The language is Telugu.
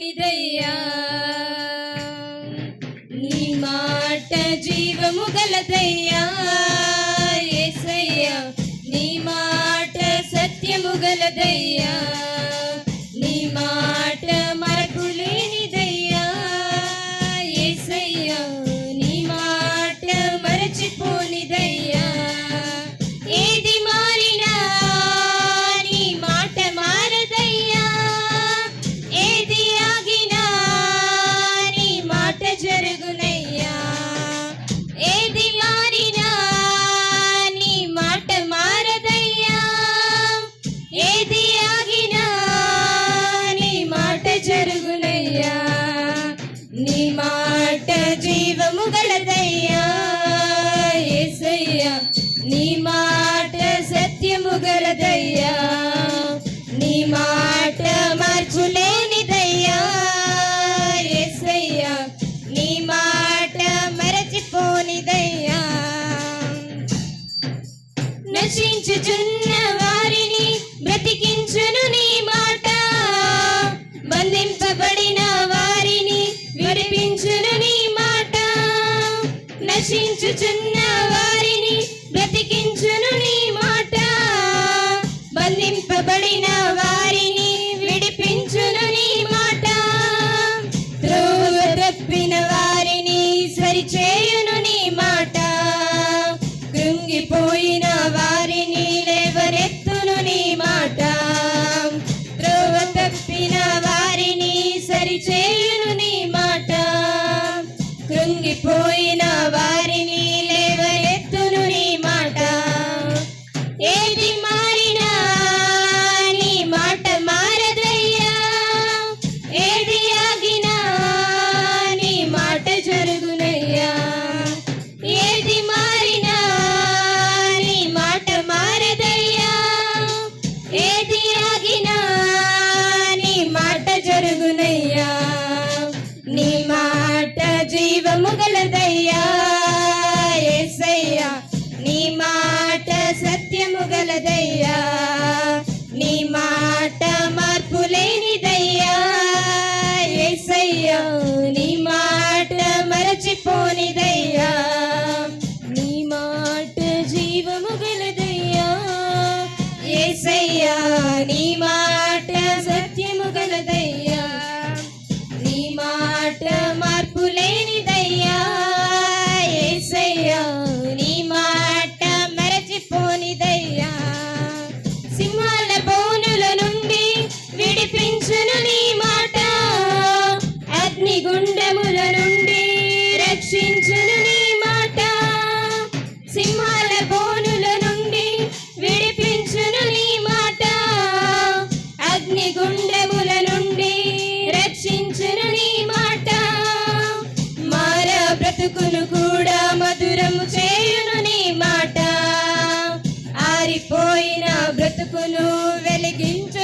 నిదయ్యా నీ మాట జీవము గలదయ్యా ఏసయ్యా నీ మాట సత్యము గలదయ్యా. సత్యముగలదయ్యా ఏసయ్యా నీ మాట సత్యముగలదయ్యా. പോയി సత్యము గలదయ్యా నీ మాట మార్పు లేనిదయ్యా ఏసయ్యా నీ మాట మరచిపోని దయ్యా రక్షించను నీ మాట. సింహాల బోనుల నుండి విడిపించును నీ మాట. అగ్నిగుండముల నుండి రక్షించును నీ మాట. మార బ్రతుకును కూడా మధురము చేయును నీ మాట. ఆరిపోయిన బ్రతుకును వెలిగించు